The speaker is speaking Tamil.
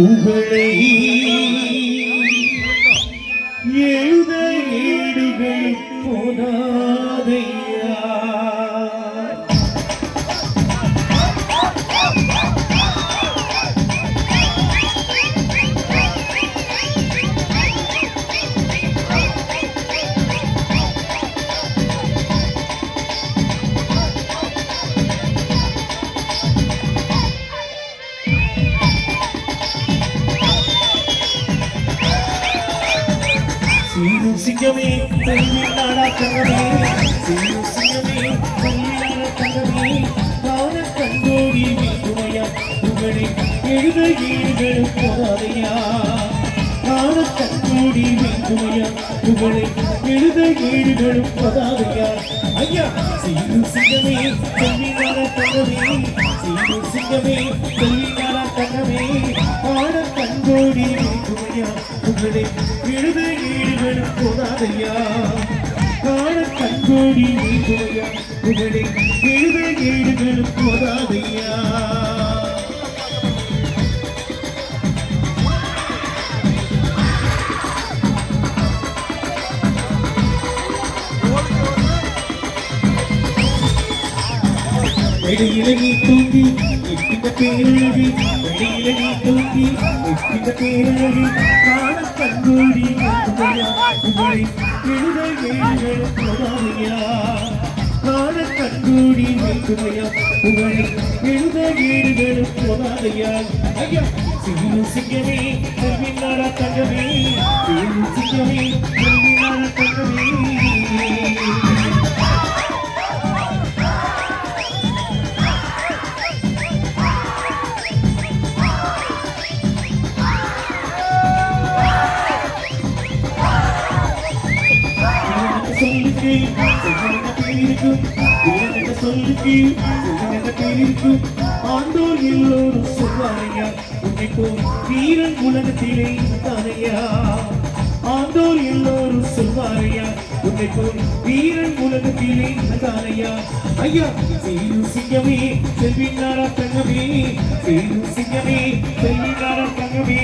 புகழை சீரும் சிங்கமே செல்வி நாடா தங்கமே சீரும் சிங்கமே செல்வி நாடா தங்கமே காண கண்டோடி வீட்டுமையா புகழை எழுத ஈடுகள் புகழை எழுத ஈடுகள் போதாதையா? காண கண்கோடி புகழை எழுத ஈடுகள் போதாதையா? வெளியில நீ தூங்கி எட்டின பேரழகி வெளியில நீ தூங்கி எட்டின பேரழகி காண உங்களை எழுத ஏழுகள் போதாதையா ஐயா சிங்கமே தங்கமே சிங்கமே சொல்லுக்கு சொல்லுங்க சொல்லுக்கு சொல்லுங்க பேருக்கும் ஆண்டோர் எல்லோரும் சொல்வாரையா உன்னை போல் வீரன் உலகத்திலே தானையா ஆண்டோர் எல்லோரும் சொல்வாரையா உன்னை போல் வீரன் உலகத்திலே தானையா ஐயா சீரு சிங்கமே செல்வி தங்கமே சீரு சிங்கமே செல்வி தங்கமே